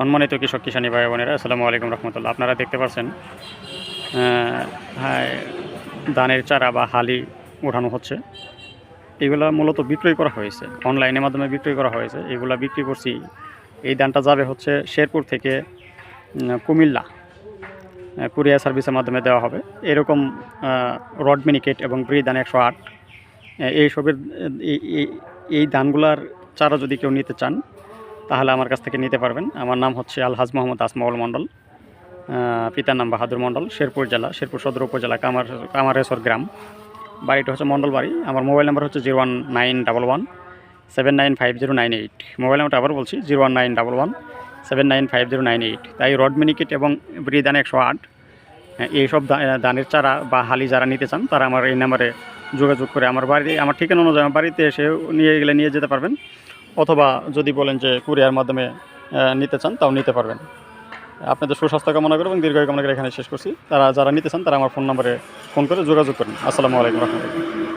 সম্মানিত কৃষক কিষানী ভাই বোনেরা, আসসালামু আলাইকুম রহমতুল্লাহ। আপনারা দেখতে পাচ্ছেন ধানের চারা বা হালি ওঠানো হচ্ছে। এগুলা মূলত বিক্রয় করা হয়েছে, অনলাইনের মাধ্যমে বিক্রয় করা হয়েছে। এগুলা বিক্রি করছি, এই ধানটা যাবে হচ্ছে শেরপুর থেকে কুমিল্লা কুরিয়ার সার্ভিসের মাধ্যমে দেওয়া হবে। এরকম রড মিনিকেট এবং ব্রি ধান একশো আট এইসবের এই- এই- এই ধানগুলার চারা যদি কেউ নিতে চান তাহলে আমার কাছ থেকে নিতে পারবেন। আমার নাম হচ্ছে আলহাজ মোহাম্মদ আসমাউল মণ্ডল। পিতার নাম বাহাদুর মণ্ডল, শেরপুর জেলা, শেরপুর সদর উপজেলা, কামার, কামারেশ্বর গ্রাম। বাড়িটা হচ্ছে মণ্ডল বাড়ি। আমার মোবাইল নাম্বার হচ্ছে zero one nine double one, seven nine five zero nine eight. Mobile নাম্বারটা আবার বলছি, zero one nine double one, seven nine five zero nine eight. তাই রড মিনিকেট এবং ব্রিদান একশো আট এইসব দা- ধানের চারা বা হালি যারা নিতে চান, তারা আমার এই নাম্বারে যোগাযোগ করে আমার বাড়ি আমার ঠিকানা অনুযায়ী আমার বাড়িতে এসে নিয়ে গেলে নিয়ে যেতে পারবেন। অথবা যদি বলেন যে কুরিয়ার মাধ্যমে নিতে চান, তাও নিতে পারবেন। আপনাদের সুস্বাস্থ্য কামনা করে এবং দীর্ঘায়ু কামনা করে এখানে শেষ করছি। তারা যারা নিতে চান, তারা আমার ফোন নম্বরে ফোন করে যোগাযোগ করেন। আসসালামু আলাইকুম রহমতুল্লাহ।